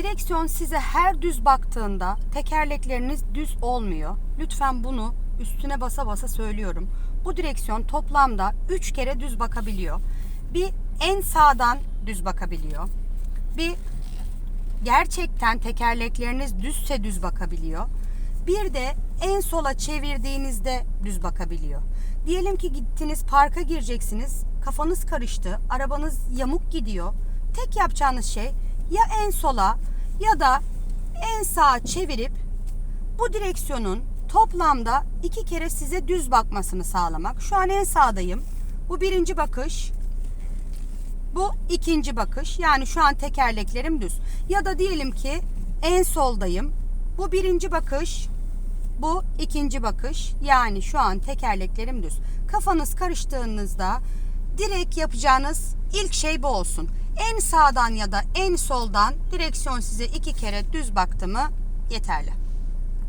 Direksiyon size her düz baktığında tekerlekleriniz düz olmuyor. Lütfen bunu üstüne basa basa söylüyorum. Bu direksiyon toplamda 3 kere düz bakabiliyor. Bir en sağdan düz bakabiliyor. Bir gerçekten tekerlekleriniz düzse düz bakabiliyor. Bir de en sola çevirdiğinizde düz bakabiliyor. Diyelim ki gittiniz parka gireceksiniz. Kafanız karıştı. Arabanız yamuk gidiyor. Tek yapacağınız şey ya en sola ya da en sağa çevirip bu direksiyonun toplamda iki kere size düz bakmasını sağlamak. Şu an en sağdayım. Bu birinci bakış. Bu ikinci bakış. Yani şu an tekerleklerim düz. Ya da diyelim ki en soldayım. Bu birinci bakış. Bu ikinci bakış. Yani şu an tekerleklerim düz. Kafanız karıştığınızda direkt yapacağınız ilk şey bu olsun. En sağdan ya da en soldan direksiyon size iki kere düz baktı mı yeterli.